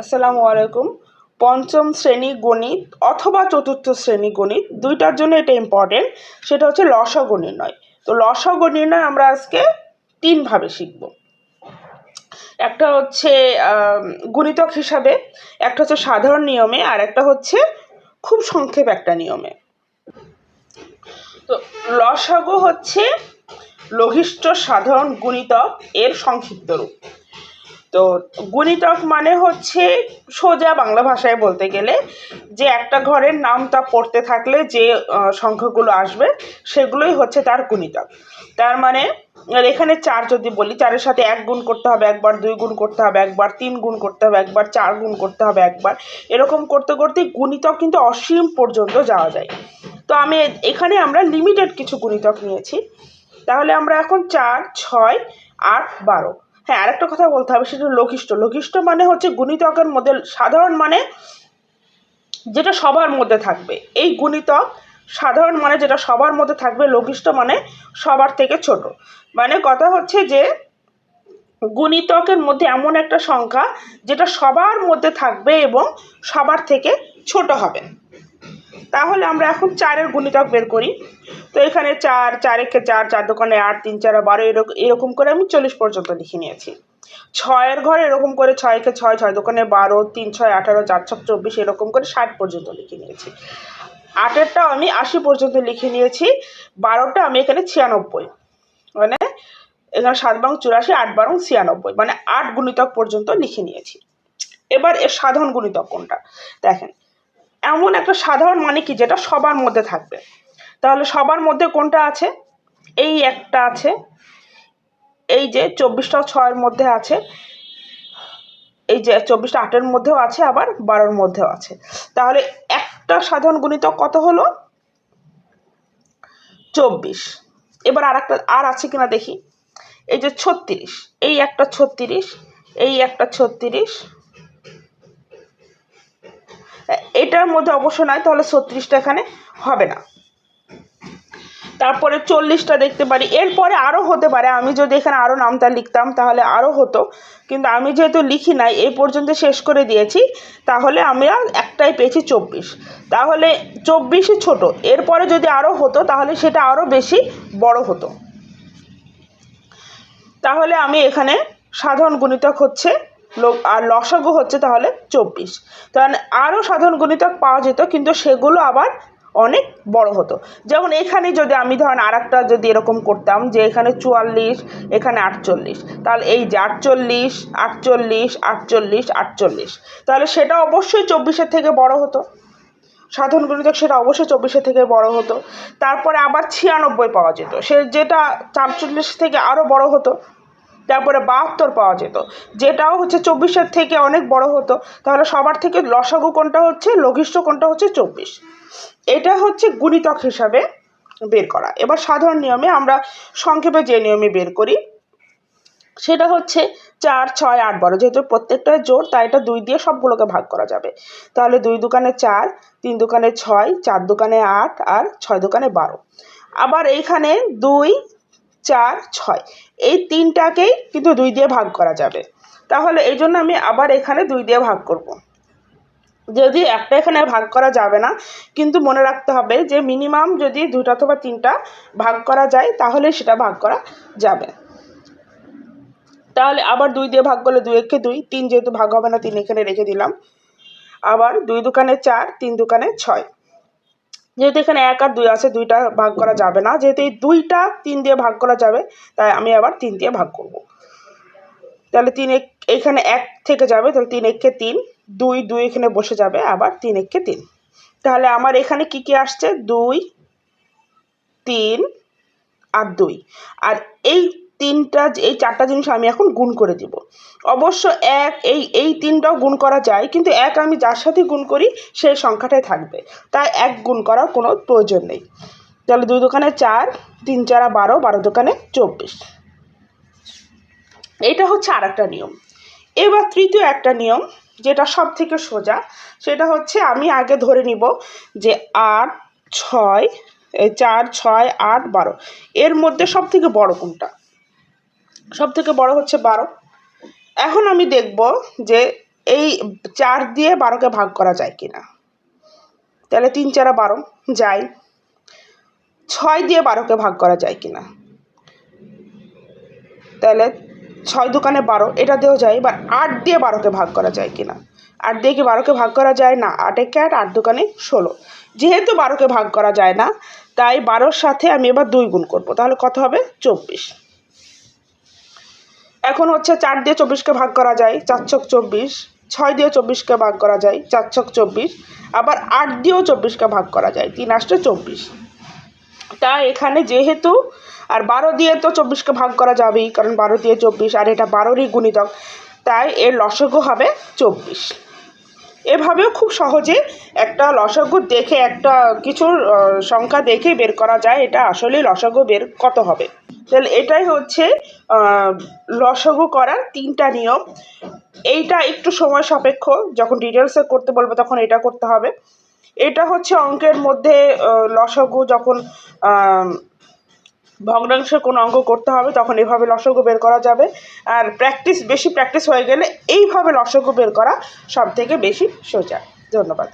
আসসালামু আলাইকুম। পঞ্চম শ্রেণি গণিত অথবা চতুর্থ শ্রেণি গণিত দুইটার জন্য এটা ইম্পর্টেন্ট সেটা হচ্ছে লসাগু নির্ণয় তো লসাগু নির্ণয় আমরা আজকে তিনভাবে শিখব। একটা হচ্ছে গুণিতক হিসাবে, একটা হচ্ছে সাধারণ নিয়মে, আর একটা হচ্ছে খুব সংক্ষেপ একটা নিয়মে। তো লসাগু হচ্ছে, লঘিষ্ঠ সাধারণ গুণিতক এর সংক্ষিপ্ত রূপ। তো গুণিতক মানে হচ্ছে সোজা বাংলা ভাষায় বলতে গেলে যে একটা ঘরের নামটা পড়তে থাকলে যে সংখ্যাগুলো আসবে সেগুলোই হচ্ছে তার গুণিতক। তার মানে আর এখানে চার যদি বলি, চারের সাথে এক গুণ করতে হবে, একবার দুই গুণ করতে হবে, একবার তিন গুণ করতে হবে, একবার চার গুণ করতে হবে, একবার। এরকম করতে করতে গুণিতক কিন্তু অসীম পর্যন্ত যাওয়া যায়। তো আমি এখানে আমরা লিমিটেড কিছু গুণিতক নিয়েছি। তাহলে আমরা এখন চার, ছয়, আট, বারো। হ্যাঁ আরেকটা কথা বলতে হবে, সেটা লঘিষ্ঠ। লঘিষ্ঠ মানে হচ্ছে গুণিতকের মধ্যে, সাধারণ মানে যেটা সবার মধ্যে থাকবে। এই গুণিতক সাধারণ মানে যেটা সবার মধ্যে থাকবে, লঘিষ্ঠ মানে সবার থেকে ছোট। মানে কথা হচ্ছে যে, গুণিতকের মধ্যে এমন একটা সংখ্যা যেটা সবার মধ্যে থাকবে এবং সবার থেকে ছোট হবে। তাহলে আমরা এখন চারের গুণিতক বের করি। তো এখানে চার চার একে চার চার দোকানে আট, তিন, চার বারো এরকম এরকম করে আমি চল্লিশ পর্যন্ত লিখে নিয়েছি। ছয়ের ঘরে এরকম করে ছয়কে ছয় ছয় দোকানে বারো, তিন, ছয়, আঠারো, চার ছক চব্বিশ, এরকম করে ষাট পর্যন্ত লিখে নিয়েছি। আটেরটাও আমি আশি পর্যন্ত লিখে নিয়েছি, বারোটা আমি এখানে ছিয়ানব্বই। মানে এখানে সাত বারং চুরাশি, আট বারং ছিয়ানব্বই। মানে আট গুণিতক পর্যন্ত লিখে নিয়েছি। এবার এর সাধারণ গুণিতক কোনটা? দেখেন এমন একটা সাধারণ মানে কি? যেটা সবার মধ্যে থাকবে। তাহলে সবার মধ্যে কোনটা আছে? এই একটা আছে। এই যে চব্বিশটা ছয়ের মধ্যে আছে। এই যে চব্বিশটা আটের মধ্যেও আছে, আবার বারোর মধ্যেও আছে। তাহলে একটা সাধারণ গুণিতক কত হলো? চব্বিশ। এবার আর একটা আর আছে কিনা দেখি? এই যে ছত্রিশ। এই একটা ছত্রিশ, এই একটা ছত্রিশ এটার মধ্যে অবশ্য নাই তাহলে ছত্রিশটা এখানে হবে না। তারপরে চল্লিশটা দেখতে পারি। এরপরে আরও হতে পারে, আমি যদি এখানে আরও নামটা লিখতাম, তাহলে আরও হতো। কিন্তু আমি যেহেতু লিখি নাই এই পর্যন্ত শেষ করে দিয়েছি, তাহলে আমরা একটাই পেয়েছি চব্বিশ। তাহলে চব্বিশই ছোট, এরপরে যদি আরও হতো, তাহলে সেটা আরও বেশি বড় হতো। তাহলে আমি এখানে সাধারণ গুণিতক হচ্ছে আর লসাগু হচ্ছে তাহলে চব্বিশ। তাহলে আরও সাধারণ গুণিতক পাওয়া যেত, কিন্তু সেগুলো আবার অনেক বড় হতো। যেমন এখানে যদি আমি ধরেন আর যদি এরকম করতাম যে এখানে চুয়াল্লিশ, এখানে আটচল্লিশ, তাহলে এই যে আটচল্লিশ আটচল্লিশ আটচল্লিশ আটচল্লিশ, তাহলে সেটা অবশ্যই চব্বিশের থেকে বড় হতো। সাধারণ গণিতক সেটা অবশ্যই চব্বিশের থেকে বড় হতো। তারপরে আবার ছিয়ানব্বই পাওয়া যেত। সে যেটা চারচল্লিশ থেকে আরও বড় হতো। তারপরে বাহাত্তর পাওয়া যেত। যেটাও হচ্ছে চব্বিশের থেকে অনেক বড় হতো। তাহলে সবার থেকে লসাগু কোনটা হচ্ছে? লঘিষ্ঠ কোনটা হচ্ছে? চব্বিশ। এটা হচ্ছে গুণিতক হিসাবে বের করা। এবার সাধারণ নিয়মে আমরা সংক্ষেপে যে নিয়মে বের করি, সেটা হচ্ছে চার, ছয়, আট, বারো। যেহেতু প্রত্যেকটা জোর তাই এটা দুই দিয়ে সবগুলোকে ভাগ করা যাবে। তাহলে দুই দোকানে চার, তিন দোকানে ছয়, চার দোকানে আট, আর ছয় দোকানে বারো। আবার এইখানে দুই চার, ছয়। এই তিনটাকেই কিন্তু দুই দিয়ে ভাগ করা যাবে। তাহলে এই জন্য আমি আবার এখানে দুই দিয়ে ভাগ করব। যদি একটা এখানে ভাগ করা যাবে না, কিন্তু মনে রাখতে হবে যে মিনিমাম যদি দুটো অথবা তিনটা ভাগ করা যায়, তাহলে সেটা ভাগ করা যাবে। তাহলে আবার দুই দিয়ে ভাগ করলে দুই একে দুই, তিন যেহেতু ভাগ হবে না, তিন এখানে রেখে দিলাম। আবার দুই দোকানে চার, তিন দোকানে ছয়। যেহেতু এখানে এক আর দুই আছে, দুইটা ভাগ করা যাবে না। যেহেতু এই দুইটা তিন দিয়ে ভাগ করা যাবে, তাই আমি আবার তিন দিয়ে ভাগ করব। তাহলে তিন এক, এখানে এক থেকে যাবে, তাহলে তিন একে তিন, দুই দুই এখানে বসে যাবে, আবার তিন একে তিন। তাহলে আমার এখানে কি কি আসছে? দুই, তিন আর দুই। আর এই তিনটা এই চারটা জিনিস আমি এখন গুণ করে দিব। অবশ্য এক, এই এই তিনটাও গুণ করা যায়, কিন্তু এক আমি যার সাথে গুণ করি সেই সংখ্যাটাই থাকবে। তাই এক গুণ করার কোনো প্রয়োজন নেই। তাহলে দুই দোকানে চার, তিন চারা বারো বারো দোকানে চব্বিশ। এটা হচ্ছে আর একটা নিয়ম। এবার তৃতীয় একটা নিয়ম, যেটা সব থেকে সোজা, সেটা হচ্ছে আমি আগে ধরে নিব যে আট, ছয় চার, ছয়, আট, বারো। এর মধ্যে সব থেকে বড় কোনটা? সব থেকে বড় হচ্ছে বারো। এখন আমি দেখব যে এই চার দিয়ে বারোকে ভাগ করা যায় কি না তাহলে তিন চারা বারো যায়। ছয় দিয়ে বারোকে ভাগ করা যায় কি না তাহলে ছয় দোকানে বারো, এটা দিয়েও যায়, এবার আট দিয়ে বারোকে ভাগ করা যায় কি না আট দিয়ে কি বারোকে ভাগ করা যায়? না, আট একে আট? আট দোকানে ষোলো। যেহেতু বারোকে ভাগ করা যায় না, তাই বারোর সাথে আমি এবার দুই গুণ করব, তাহলে কত হবে? চব্বিশ। এখন হচ্ছে চার দিয়ে চব্বিশকে ভাগ করা যায়, চার ছক চব্বিশ, ছয় দিয়ে চব্বিশকে ভাগ করা যায়, চার ছক চব্বিশ, আবার আট দিয়েও চব্বিশকে ভাগ করা যায়, তিন আষ্টে চব্বিশ। তা এখানে যেহেতু আর বারো দিয়ে তো চব্বিশকে ভাগ করা যাবেই, কারণ বারো দিয়ে চব্বিশ আর এটা বারোরই গুণিতক, তাই এর লসগু হবে চব্বিশ। এভাবেও খুব সহজে একটা লসগু দেখে একটা কিছুর সংখ্যা দেখে বের করা যায়, এটা আসলে লসগু বের কত হবে। তাহলে এটাই হচ্ছে লসগু করার তিনটা নিয়ম। এইটা একটু সময় সাপেক্ষ, যখন ডিটেলসে করতে বলব তখন এটা করতে হবে। এটা হচ্ছে অঙ্কের মধ্যে লসগু যখন ভগ্নাংশের কোনো অঙ্ক করতে হবে, তখন এভাবে লসগু বের করা যাবে। আর প্র্যাকটিস বেশি প্র্যাকটিস হয়ে গেলে এইভাবে লসগু বের করা সব থেকে বেশি সোজা। ধন্যবাদ।